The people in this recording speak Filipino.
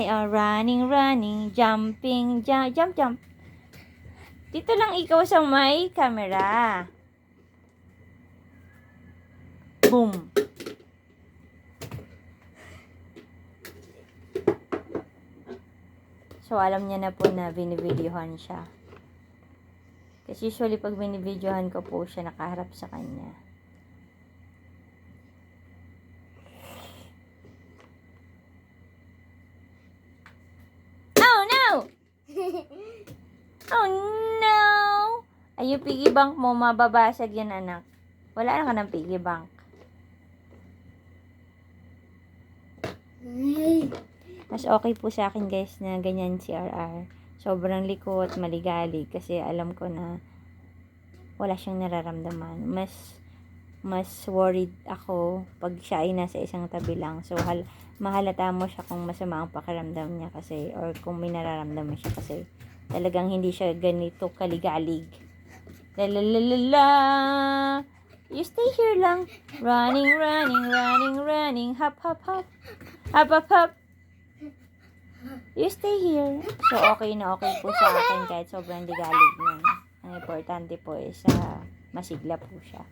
They are running, running, jumping, jump, jump, jump. Dito lang ikaw sa may camera. Boom. So, alam niya na po na binivideohan siya. Kasi usually pag binivideohan ko po siya, nakaharap sa kanya. Oh no! Oh no! Ay, yung piggy bank mo, mababasag yan anak. Wala na ka ng piggy bank. Mas okay po sa akin guys na ganyan si RR. Sobrang likot, maligalig kasi alam ko na wala siyang nararamdaman. Mas mas worried ako pag siya ay nasa isang tabi lang. So, hal mahalata mo siya kung masama ang pakiramdam niya kasi or kung may nararamdaman siya kasi talagang hindi siya ganito kaligalig. La la la la la. You stay here lang. Running, running, running, running. Hop, hop, hop. Hop, hop, hop. You stay here. So, okay na okay po sa akin kahit sobrang ligalig niya. Ang importante po is uh, masigla po siya.